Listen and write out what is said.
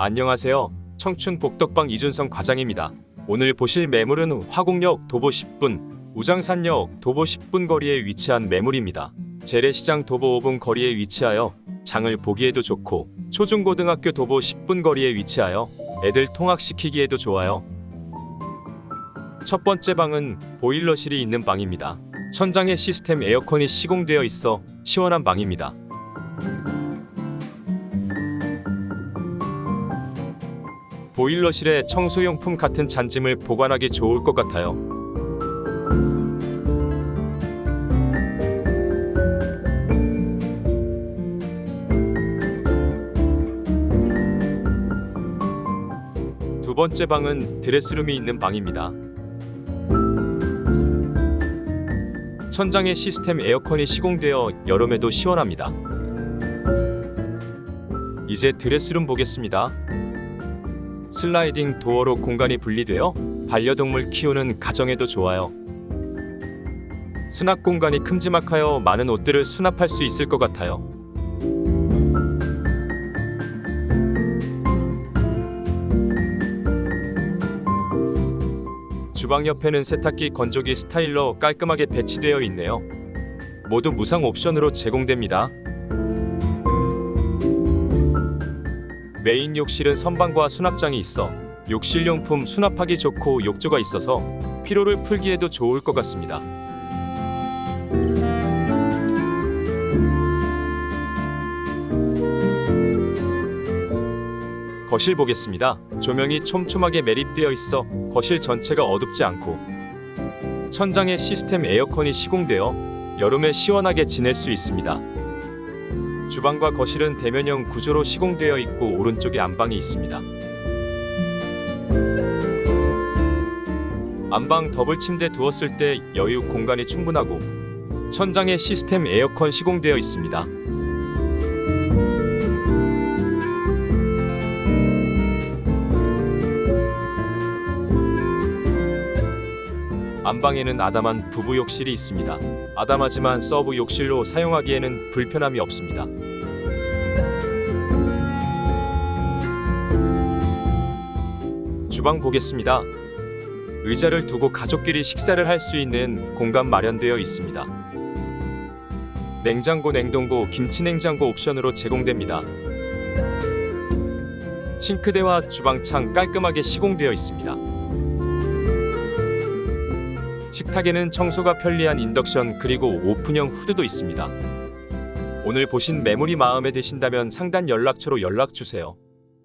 안녕하세요. 청춘 복덕방 이준성 과장입니다. 오늘 보실 매물은 화곡역 도보 10분, 우장산역 도보 10분 거리에 위치한 매물입니다. 재래시장 도보 5분 거리에 위치하여 장을 보기에도 좋고 초중고등학교 도보 10분 거리에 위치하여 애들 통학시키기에도 좋아요. 첫 번째 방은 보일러실이 있는 방입니다. 천장에 시스템 에어컨이 시공되어 있어 시원한 방입니다. 보일러실에 청소용품 같은 잔짐을 보관하기 좋을 것 같아요. 두 번째 방은 드레스룸이 있는 방입니다. 천장에 시스템 에어컨이 시공되어 여름에도 시원합니다. 이제 드레스룸 보겠습니다. 슬라이딩 도어로 공간이 분리되어 반려동물 키우는 가정에도 좋아요. 수납 공간이 큼지막하여 많은 옷들을 수납할 수 있을 것 같아요. 주방 옆에는 세탁기, 건조기, 스타일러 깔끔하게 배치되어 있네요. 모두 무상 옵션으로 제공됩니다. 메인 욕실은 선반과 수납장이 있어 욕실용품 수납하기 좋고 욕조가 있어서 피로를 풀기에도 좋을 것 같습니다. 거실 보겠습니다. 조명이 촘촘하게 매립되어 있어 거실 전체가 어둡지 않고 천장에 시스템 에어컨이 시공되어 여름에 시원하게 지낼 수 있습니다. 주방과 거실은 대면형 구조로 시공되어 있고 오른쪽에 안방이 있습니다. 안방 더블 침대 두었을 때 여유 공간이 충분하고 천장에 시스템 에어컨 시공되어 있습니다. 안방에는 아담한 부부 욕실이 있습니다. 아담하지만 서브 욕실로 사용하기에는 불편함이 없습니다. 주방 보겠습니다. 의자를 두고 가족끼리 식사를 할 수 있는 공간 마련되어 있습니다. 냉장고, 냉동고, 김치 냉장고 옵션으로 제공됩니다. 싱크대와 주방창 깔끔하게 시공되어 있습니다. 식탁에는 청소가 편리한 인덕션 그리고 오픈형 후드도 있습니다. 오늘 보신 매물이 마음에 드신다면 상단 연락처로 연락 주세요.